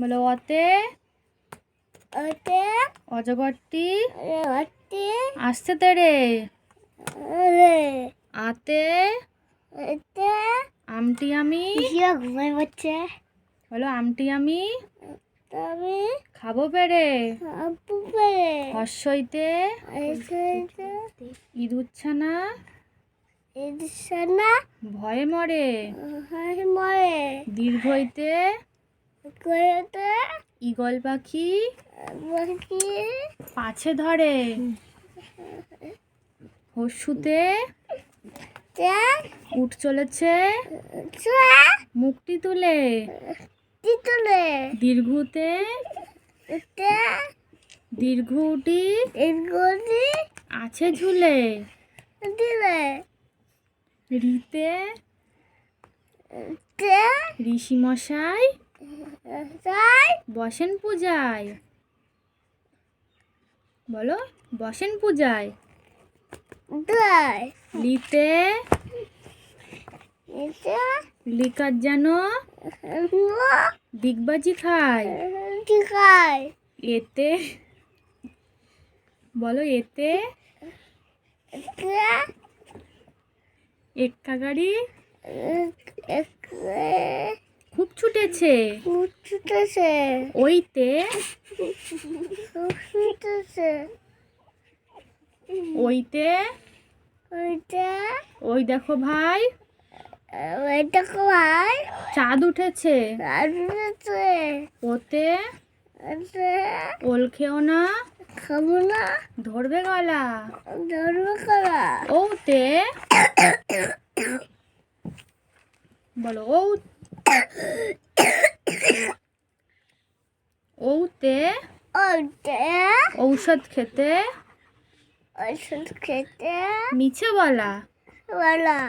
বলো অতে ওতে অজগরটি আসছে তেরে রে আতে ওতে আমটি আমি ঘুমাই পড়ছে বলো আমটি আমি তবে খাব পেরে আপু পেরে হর্ষইতে ইঁদুচ্ছানা এদিশনা ভয়ে মরে হাই মরে দীর্ঘইতে ঈগল পাখি পাছে ধরে। হর্ষুতে তে উঠ চলেছে। মুখটি তুলে। তিতুলে দীর্ঘতে দীর্ঘটি আছে ঝুলে। দিলে। রিতে ঋষি মশাই বসেন পূজায়। বলো বসেন পূজায়। লিতে। লিকার যেন ডিগবাজি খায়। আছে এতে। বলো এতে। এক্কা গাড়ি এক। খুব ছুটেছে। খুব ছুটেছে। ওইতে খুব ছুটেছে। ওইতে ওইটা ওই দেখো ভাই ওইটা কমাই চাঁদ উঠেছে। রাজুছে ওতে আছে ওল খেও না খাব না। ধরবে গলা। ধরবে গলা। ওতে বলো ও ওতে ওতে ঔষধ খেতে ঔষধ খেতে মিছে বলা। বলা।